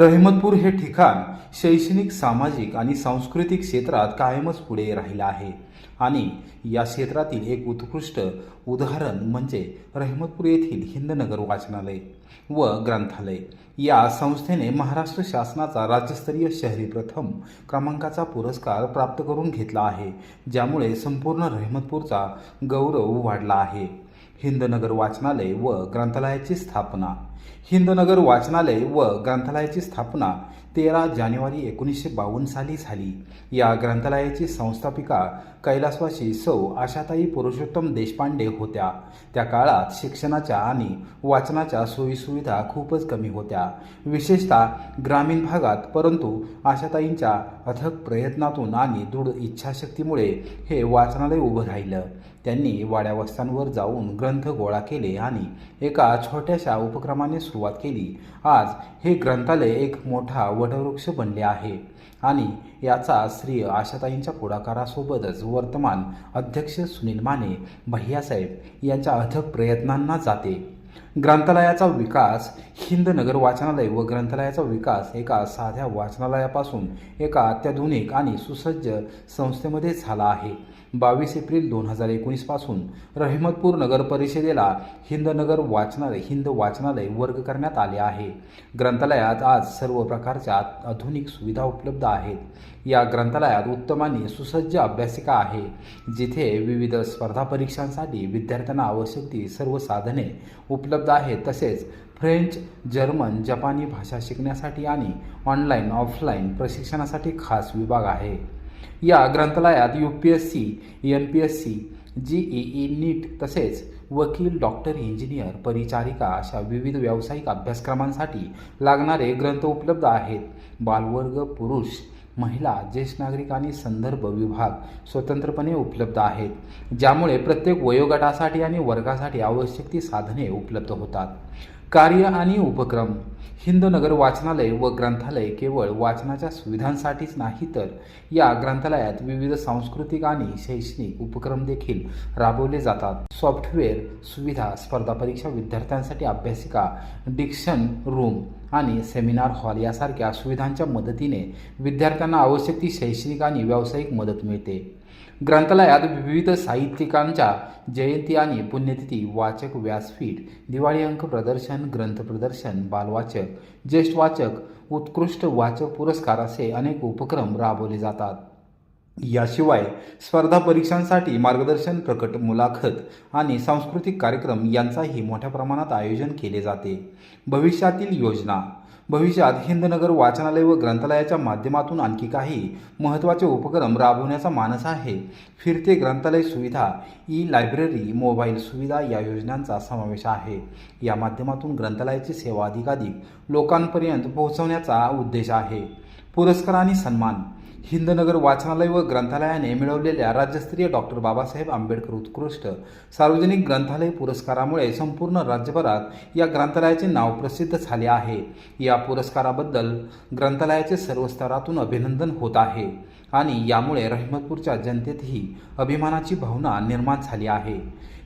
रहमतपूर हे ठिकाण शैक्षणिक सामाजिक आणि सांस्कृतिक क्षेत्रात कायमच पुढे राहिलं आहे. आणि या क्षेत्रातील एक उत्कृष्ट उदाहरण म्हणजे रहमतपूर येथील हिंदनगर वाचनालय व ग्रंथालय. या संस्थेने महाराष्ट्र शासनाचा राज्यस्तरीय शहरी प्रथम क्रमांकाचा पुरस्कार प्राप्त करून घेतला आहे ज्यामुळे संपूर्ण रहमतपूरचा गौरव वाढला आहे. हिंदनगर वाचनालय व ग्रंथालयाची स्थापना हिंदनगर वाचनालय व ग्रंथालयाची स्थापना तेरा जानेवारी एकोणीसशे बावन्न साली झाली. या ग्रंथालयाची संस्थापिका कैलासवासी सौ आशाताई पुरुषोत्तम देशपांडे होत्या. त्या काळात शिक्षणाच्या आणि वाचनाच्या सोयीसुविधा खूपच कमी होत्या. विशेषतः ग्रामीण भागात परंतु आशाताईंच्या अथक प्रयत्नातून आणि दृढ इच्छाशक्तीमुळे हे वाचनालय उभं राहिलं. त्यांनी वाड्यावस्थांवर जाऊन ग्रंथ गोळा केले आणि एका छोट्याशा उपक्रमाने सुरुवात केली. आज हे ग्रंथालय एक मोठा वटवृक्ष बनले आहे आणि याचा श्रेय आशाताईंच्या पुढाकारासोबतच वर्तमान अध्यक्ष सुनील माने भैयासाहेब यांच्या अथक प्रयत्नांना जाते. ग्रंथालयाचा विकास हिंद नगर वाचनालय व ग्रंथालयाचा विकास एका साध्या वाचनालयापासून एका अत्याधुनिक आणि सुसज्ज संस्थेमध्ये झाला आहे. बावीस एप्रिल दोन हजार एकोणीसपासून रहिमतपूर नगर परिषदेला हिंदनगर वाचनालय हिंद वाचनालय वर्ग करण्यात आले आहे. ग्रंथालयात आज सर्व प्रकारच्या आधुनिक सुविधा उपलब्ध आहेत. या ग्रंथालयात उत्तम आणि सुसज्ज अभ्यासिका आहे. जिथे विविध स्पर्धा परीक्षांसाठी विद्यार्थ्यांना आवश्यक ती सर्व साधने उपलब्ध आहेत तसेच फ्रेंच जर्मन जपानी भाषा शिकण्यासाठी आणि ऑनलाईन ऑफलाईन प्रशिक्षणासाठी खास विभाग आहे. या ग्रंथालयात U P S C N P S C G E E NEET तसेच वकील डॉक्टर इंजिनियर परिचारिका अशा विविध व्यावसायिक अभ्यासक्रमांसाठी लागणारे ग्रंथ उपलब्ध आहेत. बालवर्ग पुरुष महिला ज्येष्ठ नागरिक आणि संदर्भ विभाग स्वतंत्रपणे उपलब्ध आहेत ज्यामुळे प्रत्येक वयोगटासाठी आणि वर्गासाठी आवश्यक ती साधने उपलब्ध होतात. कार्य आणि उपक्रम. हिंदनगर वाचनालय व ग्रंथालय केवळ वाचनाच्या सुविधांसाठीच नाही तर या ग्रंथालयात विविध सांस्कृतिक आणि शैक्षणिक उपक्रम देखील राबवले जातात. सॉफ्टवेअर सुविधा स्पर्धा परीक्षा विद्यार्थ्यांसाठी अभ्यासिका डिक्शन रूम आणि सेमिनार हॉल यासारख्या सुविधांच्या मदतीने विद्यार्थ्यांना आवश्यक ती शैक्षणिक आणि व्यावसायिक मदत मिळते. ग्रंथालयात विविध साहित्यिकांच्या जयंती आणि पुण्यतिथी वाचक व्यासपीठ दिवाळी अंक प्रदर्शन ग्रंथ प्रदर्शन बालवाचक ज्येष्ठ वाचक उत्कृष्ट वाचक पुरस्कार असे अनेक उपक्रम राबवले जातात. याशिवाय स्पर्धा परीक्षांसाठी मार्गदर्शन प्रकट मुलाखत आणि सांस्कृतिक कार्यक्रम यांचाही मोठ्या प्रमाणात आयोजन केले जाते. भविष्यातील योजना. भविष्यात हिंदनगर वाचनालय व ग्रंथालयाच्या माध्यमातून आणखी काही महत्त्वाचे उपक्रम राबवण्याचा मानस आहे. फिरते ग्रंथालय सुविधा ई लायब्ररी मोबाईल सुविधा या योजनांचा समावेश आहे. या माध्यमातून ग्रंथालयाची सेवा अधिकाधिक लोकांपर्यंत पोहोचवण्याचा उद्देश आहे. पुरस्कार आणि सन्मान. हिंदनगर वाचनालय व ग्रंथालयाने मिळवलेल्या राज्यस्तरीय डॉक्टर बाबासाहेब आंबेडकर उत्कृष्ट सार्वजनिक ग्रंथालय पुरस्कारामुळे संपूर्ण राज्यभरात या ग्रंथालयाचे नाव प्रसिद्ध झाले आहे. या पुरस्काराबद्दल ग्रंथालयाचे सर्व स्तरातून अभिनंदन होत आहे आणि यामुळे रहमतपूरच्या जनतेतही अभिमानाची भावना निर्माण झाली आहे.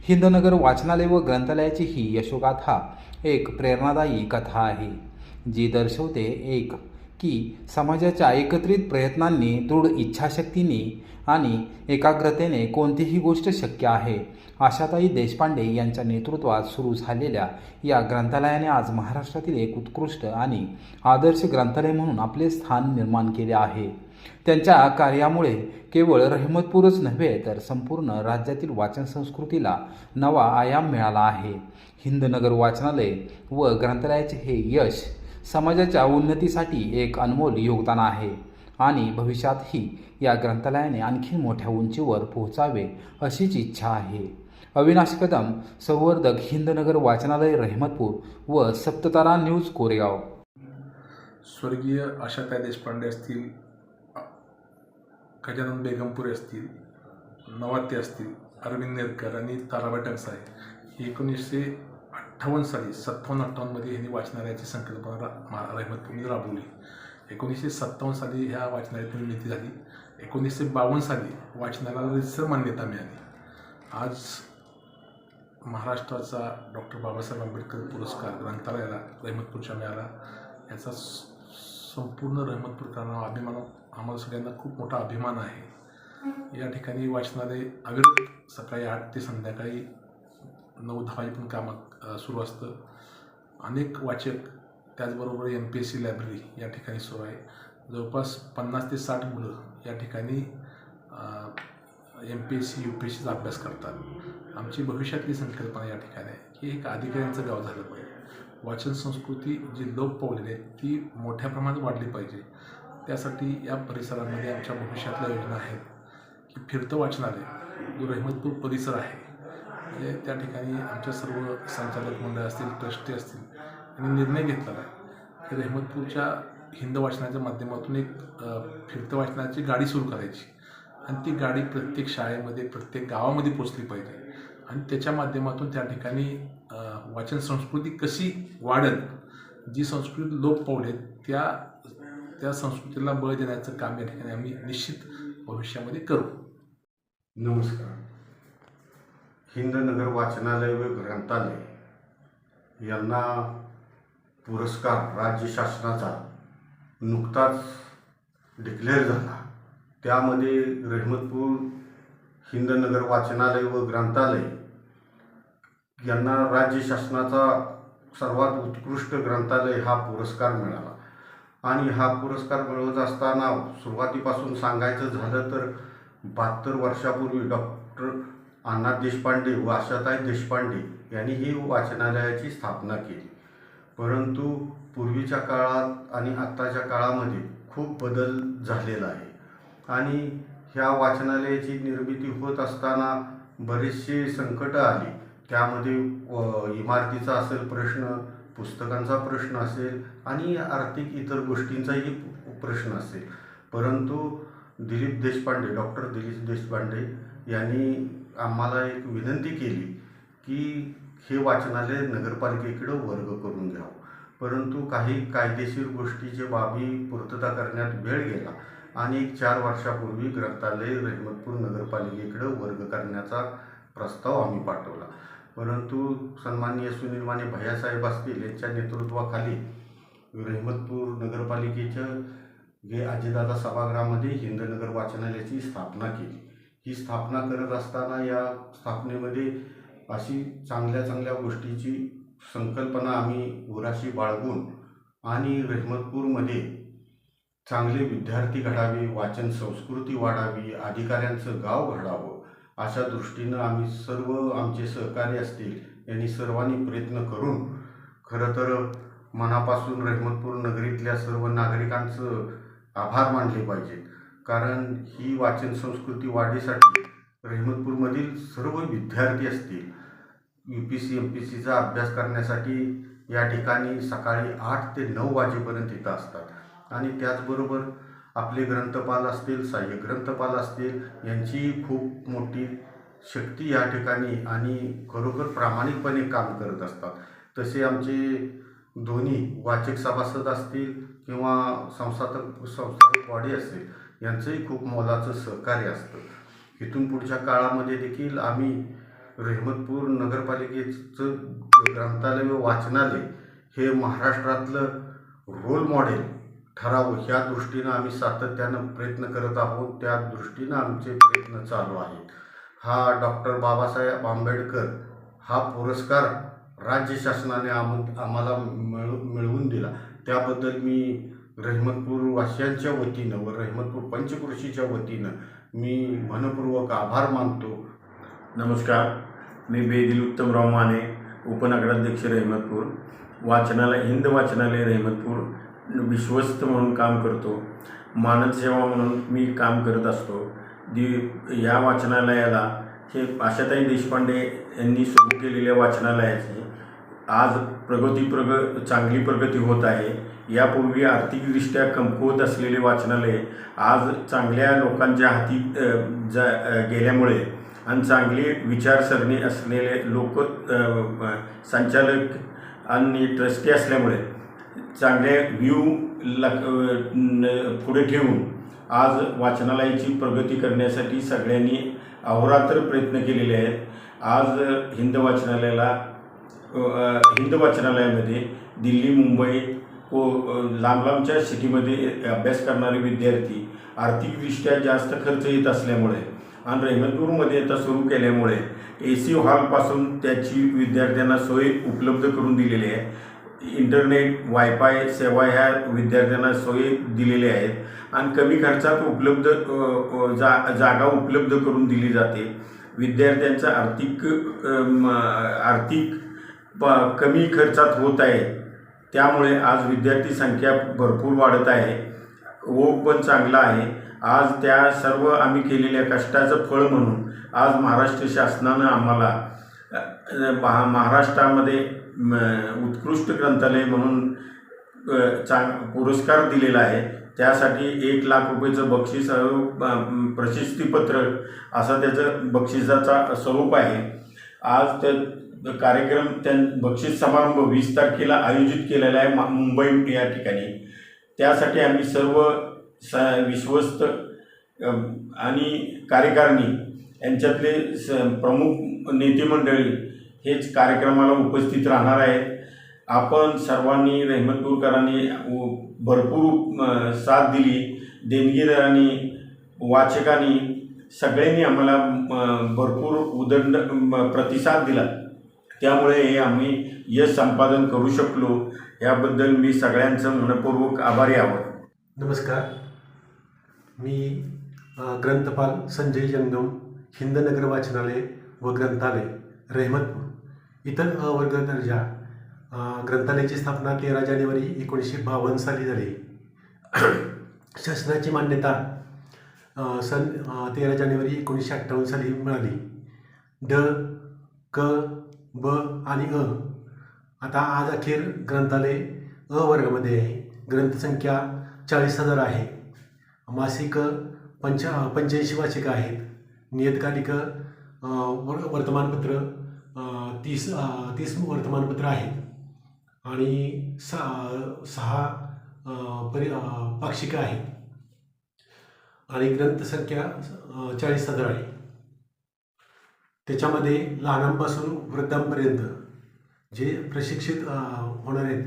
हिंदनगर वाचनालय व ग्रंथालयाची ही यशोगाथा एक प्रेरणादायी कथा आहे जी दर्शवते एक की समाजाच्या एकत्रित प्रयत्नांनी दृढ इच्छाशक्तीने आणि एकाग्रतेने कोणतीही गोष्ट शक्य आहे आशाताई देशपांडे यांच्या नेतृत्वात सुरू झालेल्या या ग्रंथालयाने आज महाराष्ट्रातील एक उत्कृष्ट आणि आदर्श ग्रंथालय म्हणून आपले स्थान निर्माण केले आहे. त्यांच्या कार्यामुळे केवळ रहमतपूरच नव्हे तर संपूर्ण राज्यातील वाचन संस्कृतीला नवा आयाम मिळाला आहे. हिंदनगर वाचनालय व ग्रंथालयाचे हे यश समाजाच्या उन्नतीसाठी एक अनमोल योगदान आहे. आणि भविष्यातही या ग्रंथालयाने आणखी मोठ्या उंचीवर पोहोचावे अशीच इच्छा आहे. अविनाश कदम संवर्धक हिंदनगर वाचनालय रहमतपूर व सप्ततारा न्यूज कोरेगाव. स्वर्गीय आशाताई देशपांडे असतील गजानन बेगमपुरे असतील नवाते असतील अरविंद नेरकर आणि ताराबाई टंगसाळे. एकोणीसशे अठ्ठावन्न साली सत्तावन्न अठ्ठावन्नमध्ये ह्यांनी वाचनालयाची संकल्पना रा मा राबवली. एकोणीसशे सत्तावन्न साली ह्या वाचनालयातून निर्मिती झाली. एकोणीसशे बावन्न साली वाचनालयाला रितसर मान्यता मिळाली. आज महाराष्ट्राचा डॉक्टर बाबासाहेब आंबेडकर पुरस्कार ग्रंथालयाला रहमतपूरच्या मिळाला याचा संपूर्ण रहमतपूरकरांना अभिमान आम्हाला सगळ्यांना खूप मोठा अभिमान आहे. या ठिकाणी वाचनालय अविरत सकाळी आठ ते संध्याकाळी नऊ दहा पण कामं सुरू असतं. अनेक वाचक त्याचबरोबर M P S C library या ठिकाणी सुरू आहे. जवळपास पन्नास ते साठ मुलं या ठिकाणी M P S C U P S सीचा अभ्यास करतात. आमची भविष्यातली संकल्पना या ठिकाणी आहे की एक अधिकाऱ्यांचं गाव झालं पाहिजे. वाचन संस्कृती जी लोप पावलेली आहे ती मोठ्या प्रमाणात वाढली पाहिजे. त्यासाठी या परिसरामध्ये आमच्या भविष्यातल्या योजना आहेत. की फिरतं वाचनालय जो रहमतपूर परिसर आहे. म्हणजे त्या ठिकाणी आमच्या सर्व संचालक मंडळ असतील ट्रस्टी असतील यांनी निर्णय घेतलेला आहे. की रहमतपूरच्या हिंद वाचनाच्या माध्यमातून एक फिरतं वाचनाची गाडी सुरू करायची. आणि ती गाडी प्रत्येक शाळेमध्ये प्रत्येक गावामध्ये पोचली पाहिजे. आणि त्याच्या माध्यमातून त्या ठिकाणी वाचन संस्कृती कशी वाढेल जी संस्कृती लोप पावले त्या त्या संस्कृतीला बळ देण्याचं काम या ठिकाणी आम्ही निश्चित भविष्यामध्ये करू. नमस्कार. हिंदनगर वाचनालय व ग्रंथालय यांना पुरस्कार राज्य शासनाचा नुकताच डिक्लेअर झाला. त्यामध्ये रहमतपूर हिंदनगर वाचनालय व ग्रंथालय यांना राज्य शासनाचा सर्वात उत्कृष्ट ग्रंथालय हा पुरस्कार मिळाला. आणि हा पुरस्कार मिळवत असताना सुरुवातीपासून सांगायचं झालं तर बहात्तर वर्षापूर्वी डॉक्टर अण्णा देशपांडे व आशाताई देशपांडे यांनी ही वाचनालयाची स्थापना केली. परंतु पूर्वीच्या काळात आणि आत्ताच्या काळामध्ये खूप बदल झालेला आहे. आणि ह्या वाचनालयाची निर्मिती होत असताना बरेचसे संकटं आली. त्यामध्ये व इमारतीचा असेल प्रश्न पुस्तकांचा प्रश्न असेल आणि आर्थिक इतर गोष्टींचाही प्रश्न असेल. परंतु दिलीप देशपांडे डॉक्टर दिलीप देशपांडे यांनी आम्हाला एक विनंती केली की हे वाचनालय नगरपालिकेकडं वर्ग करून घ्यावं. परंतु काही कायदेशीर गोष्टीचे बाबी पूर्तता करण्यात वेळ गेला आणि एक चार वर्षापूर्वी ग्रंथालय रहमतपूर नगरपालिकेकडं वर्ग करण्याचा प्रस्ताव आम्ही पाठवला. परंतु सन्माननीय सुनील माने भैयासाहेब असतील यांच्या नेतृत्वाखाली रहमतपूर नगरपालिकेच्या हे अजितदादा सभागृहामध्ये हिंदनगर वाचनालयाची स्थापना केली. ही स्थापना करत असताना या स्थापनेमध्ये अशी चांगल्या चांगल्या गोष्टीची संकल्पना आम्ही उराशी बाळगून आणि रहमतपूरमध्ये चांगले विद्यार्थी घडावे वाचन संस्कृती वाढावी अधिकाऱ्यांचं गाव घडावं अशा दृष्टीनं आम्ही सर्व आमचे सहकारी असतील यांनी सर्वांनी प्रयत्न करून खरं तर मनापासून रहमतपूर नगरीतल्या सर्व नागरिकांचं आभार मानले पाहिजेत. कारण ही वाचन संस्कृती वाढीसाठी रहमतपूरमधील सर्व विद्यार्थी असतील U P C M P सीचा अभ्यास करण्यासाठी या ठिकाणी सकाळी आठ ते नऊ वाजेपर्यंत इथं असतात. आणि त्याचबरोबर आपले ग्रंथपाल असतील सहाय्यक ग्रंथपाल असतील यांची खूप मोठी शक्ती या ठिकाणी आणि खरोखर प्रामाणिकपणे काम करत असतात. तसे आमचे दोन्ही वाचक सभासद असतील किंवा संस्थापक संस्थापक बॉडी असेल यांचंही खूप मोलाचं सहकार्य असतं. इथून पुढच्या काळामध्ये देखील आम्ही रहमतपूर नगरपालिकेचं ग्रंथालय व वाचनालय हे महाराष्ट्रातलं रोल मॉडेल ठरावं. ह्या दृष्टीनं आम्ही सातत्यानं प्रयत्न करत आहोत. त्या दृष्टीनं आमचे प्रयत्न चालू आहेत. हा डॉक्टर बाबासाहेब आंबेडकर हा पुरस्कार राज्य शासनाने आम आम्हाला मिळू मिळवून दिला. त्याबद्दल मी रहमतपूर वासियांच्या वतीनं व रहमतपूर पंचकृषीच्या वतीनं मी मनपूर्वक आभार मानतो. नमस्कार. मी बेदिल उत्तमराव माने उपनगराध्यक्ष रहमतपूर वाचनालय हिंद वाचनालय रहमतपूर विश्वस्त म्हणून काम करतो. मानद सेवा म्हणून मी काम करत असतो. दि या वाचनालयाला हे आशाताई देशपांडे यांनी सुरू केलेल्या वाचनालयाची आज प्रगती प्रग चांगली प्रगती होत आहे. यापूर्वी आर्थिकदृष्ट्या कमकुवत असलेले वाचनालय आज चांगल्या लोकांच्या हाती जा गेल्यामुळे आणि चांगली विचारसरणी असलेले लोक संचालक आणि ट्रस्टी असल्यामुळे चांगले व्ह्यू ल न- पुढे ठेवून आज वाचनालयाची प्रगती करण्यासाठी सगळ्यांनी अहोरात्र प्रयत्न केलेले आहेत. आज हिंद वाचनालयाला हिंद वाचनालयामध्ये दिल्ली मुंबई को लांब लांबच्या सिटीमध्ये अभ्यास करणारे विद्यार्थी आर्थिकदृष्ट्या जास्त खर्च येत असल्यामुळे आणि रहमतपूरमध्ये आता सुरू केल्यामुळे ए सी हॉलपासून त्याची विद्यार्थ्यांना सोय उपलब्ध करून दिलेली आहे. इंटरनेट वायफाय सेवा ह्या विद्यार्थ्यांना सोयी दिलेल्या आहेत आणि कमी खर्चात उपलब्ध जा जागा उपलब्ध करून दिली जाते. विद्यार्थ्यांचा आर्थिक आर्थिक प कमी खर्चात होत आहे. त्यामुळे आज विद्यार्थी संख्या भरपूर वाढत आहे. ओघ पण चांगला आहे. आज त्या सर्व आम्ही केलेल्या कष्टाचं फळ म्हणून आज महाराष्ट्र शासनानं आम्हाला महा- महाराष्ट्रामध्ये उत्कृष्ट ग्रंथालय म्हणून चांग पुरस्कार दिलेला आहे. त्यासाठी एक लाख रुपयेचं बक्षीस प्रशस्तीपत्र असा त्याचं बक्षिसाचा स्वरूप आहे. आज त्या कार्यक्रम त्या बक्षीस समारंभ वीस तारखेला आयोजित केलेला आहे मा- मुंबई या ठिकाणी. त्यासाठी आम्ही सर्व स विश्वस्त आणि कार्यकारिणी यांच्यातले स प्रमुख नेते मंडळी हेच कार्यक्रमाला उपस्थित राहणार आहेत. आपण सर्वांनी रहमतपूरकरांनी भरपूर साथ दिली. देणगीदारांनी वाचकांनी सगळ्यांनी आम्हाला भरपूर उदंड म, प्रतिसाद दिला. त्यामुळे हे आम्ही यश संपादन करू शकलो. याबद्दल मी सगळ्यांचं मनपूर्वक आभारी आहोत. नमस्कार. मी ग्रंथपाल संजय जंगम हिंदनगर वाचनालय व ग्रंथालय रहमतपूर. इतर अवर्ग दर्जा ग्रंथालयाची स्थापना तेरा जानेवारी एकोणीसशे बावन्न साली झाली. शासनाची मान्यता सन तेरा जानेवारी एकोणीसशे अठ्ठावन्न साली मिळाली. ड क ब आणि अ. आता आज अखेर ग्रंथालय अ वर्गामध्ये आहे. ग्रंथसंख्या चाळीस हजार आहे. मासिक पंच पंच्याऐंशी वाचिका आहेत. नियतकालिक वर वर्तमानपत्र तीस तीस वर्तमानपत्र आहेत. आणि सहा सहा परि पाक्षिकं आहेत. आणि ग्रंथसंख्या चाळीस हजार आहे. त्याच्यामध्ये लहानांपासून वृद्धांपर्यंत जे प्रशिक्षित होणार आहेत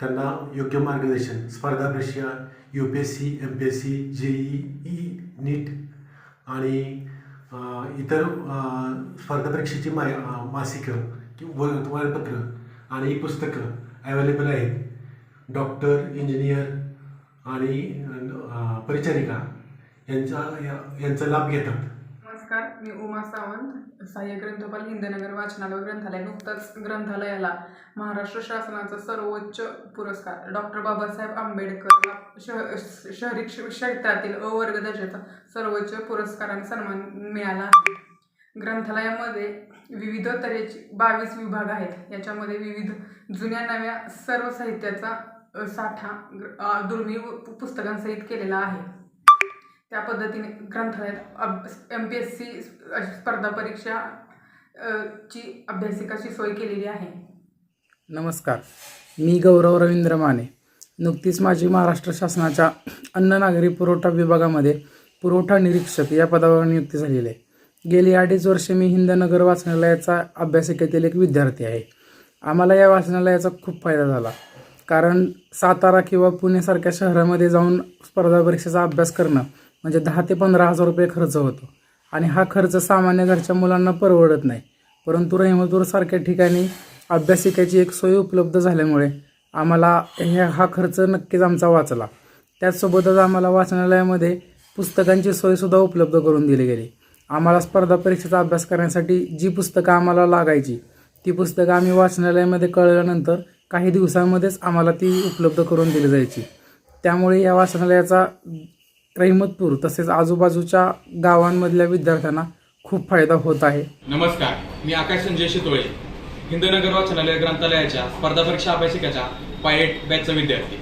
त्यांना योग्य मार्गदर्शन स्पर्धा परीक्षा U P S C M P S C J E NEET आणि इतर स्पर्धा परीक्षेची मा मासिकं किंवा वर्तमानपत्र आणि पुस्तकं अवेलेबल आहेत. डॉक्टर इंजिनियर आणि परिचारिका यांचा या- यांचा लाभ घेतात. मी उमा सावंत सहाय्य ग्रंथपाल हिंदनगर वाचनालय ग्रंथालय नुकताच ग्रंथालयाला महाराष्ट्र शासनाचा सर्वोच्च पुरस्कार. डॉक्टर बाबासाहेब आंबेडकर शह शहरी क्ष- क्षेत्रातील अवर्ग दर्जाचा सर्वोच्च पुरस्काराने सन्मान मिळाला आहे. ग्रंथालयामध्ये विविध तऱ्हेचे बावीस विभाग आहेत. याच्यामध्ये विविध जुन्या नव्या सर्व साहित्याचा साठा दुर्मिळ पुस्तकांसहित केलेला आहे. त्या पद्धतीने ग्रंथालयात एम पी एस सी स्पर्धा परीक्षा ची अभ्यासिकाची सोय केलेली आहे. नमस्कार. मी गौरव रवींद्र माने. नुकतीच माझी महाराष्ट्र शासनाच्या अन्न नागरी पुरवठा विभागामध्ये पुरवठा निरीक्षक या पदावर नियुक्ती झालेली आहे. गेली अडीच वर्षे मी हिंदनगर वाचनालयाचा अभ्यासिकेतील एक विद्यार्थी आहे. आम्हाला या वाचनालयाचा खूप फायदा झाला. कारण सातारा किंवा पुणेसारख्या शहरामध्ये जाऊन स्पर्धा परीक्षेचा अभ्यास करणं म्हणजे दहा ते पंधरा हजार रुपये खर्च होतो. आणि हा खर्च सामान्य घरच्या मुलांना परवडत नाही. परंतु रहिमतूरसारख्या ठिकाणी अभ्यासिकाची एक सोय उपलब्ध झाल्यामुळे आम्हाला हे हा खर्च नक्कीच आमचा वाचला. त्याचसोबतच आम्हाला वाचनालयामध्ये पुस्तकांची सोयसुद्धा उपलब्ध करून दिली गेली. आम्हाला स्पर्धा परीक्षेचा अभ्यास करण्यासाठी जी पुस्तकं आम्हाला लागायची ती पुस्तकं आम्ही वाचनालयामध्ये कळल्यानंतर काही दिवसांमध्येच आम्हाला ती उपलब्ध करून दिली जायची. त्यामुळे या वाचनालयाचा रहिमतपूर तसेच आजूबाजूच्या गावांमधल्या विद्यार्थ्यांना खूप फायदा होत आहे. नमस्कार मी आकाश संजय शितोळे हिंदनगर वाचनालय ग्रंथालयाच्या स्पर्धा परीक्षा अभ्यासिकाच्या पायट बॅचचा विद्यार्थी.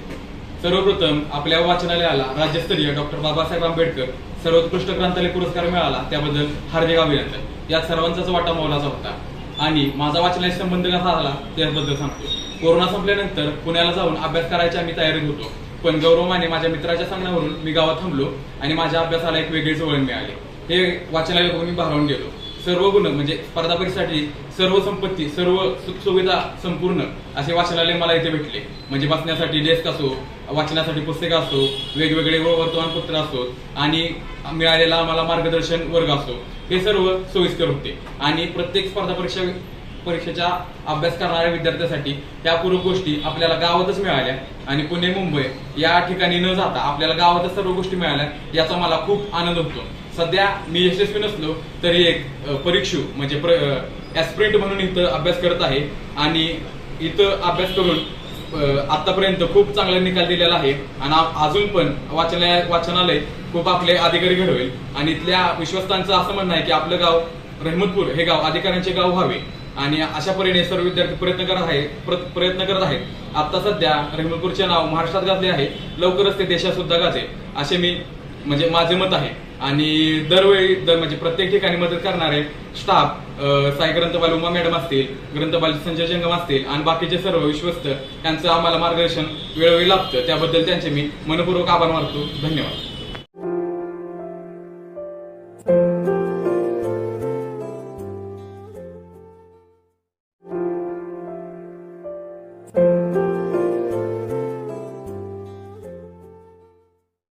सर्वप्रथम आपल्या वाचनालयाला राज्यस्तरीय डॉक्टर बाबासाहेब आंबेडकर सर्वोत्कृष्ट ग्रंथालय पुरस्कार मिळाला त्याबद्दल हार्दिक अभिनंदन. यात सर्वांचाच वाटा मोलाचा होता. आणि माझा वाचनालय संबंध कसा आला त्याबद्दल सांगतो. कोरोना संपल्यानंतर पुण्याला जाऊन अभ्यास करायची आम्ही तयारीत होतो पण गौरवाने माझ्या मित्राच्या सांगण्यावरून मी गावात थांबलो आणि माझ्या अभ्यासाला एक वेगळीच वळण मिळाली. हे वाचनालय बघून मी भारावून गेलो. सर्व गुण म्हणजे स्पर्धा परीक्षेसाठी सर्व संपत्ती सर्व सुख सुविधा संपूर्ण असे वाचनालय मला इथे भेटले. म्हणजे वाचण्यासाठी डेस्क असो वाचनासाठी पुस्तकं असो वेगवेगळे वर्तमानपत्र असो आणि मिळालेला आम्हाला मार्गदर्शन वर्ग असो हे सर्व सोयीस्कर होते. आणि प्रत्येक स्पर्धा परीक्षा परीक्षेचा अभ्यास करणाऱ्या विद्यार्थ्यांसाठी या पूर्व गोष्टी आपल्याला गावातच मिळाल्या. आणि पुणे मुंबई या ठिकाणी न जाता आपल्याला गावातच सर्व गोष्टी मिळाल्या याचा मला खूप आनंद होतो. सध्या मी यशस्वी नसलो तरी एक परीक्षू म्हणजे ॲस्प्रिंट म्हणून इथं अभ्यास करत आहे. आणि इथं अभ्यास करून आतापर्यंत खूप चांगला निकाल दिलेला आहे. आणि अजून पण वाचनालय वाचनालय खूप आपले अधिकारी घडवेल. आणि इथल्या विश्वस्तांचं असं म्हणणं आहे की आपलं गाव रहमतपूर हे गाव अधिकाऱ्यांचे गाव व्हावे. आणि अशा परीने सर्व विद्यार्थी प्रयत्न करत आहे प्रयत्न करत आहेत. आता सध्या रहमतपूरचे नाव महाराष्ट्रात गाजले आहे. लवकरच ते देशात सुद्धा गाजेल असे मी म्हणजे माझे मत आहे. आणि दरवेळी दर म्हणजे प्रत्येक ठिकाणी मदत करणारे स्टाफ साई ग्रंथपाल उमा मॅडम असतील ग्रंथपाल संजय जंगम असतील आणि बाकीचे सर्व विश्वस्त यांचं आम्हाला मार्गदर्शन वेळोवेळी लाभतं. त्याबद्दल त्यांचे मी मनपूर्वक आभार मानतो. धन्यवाद.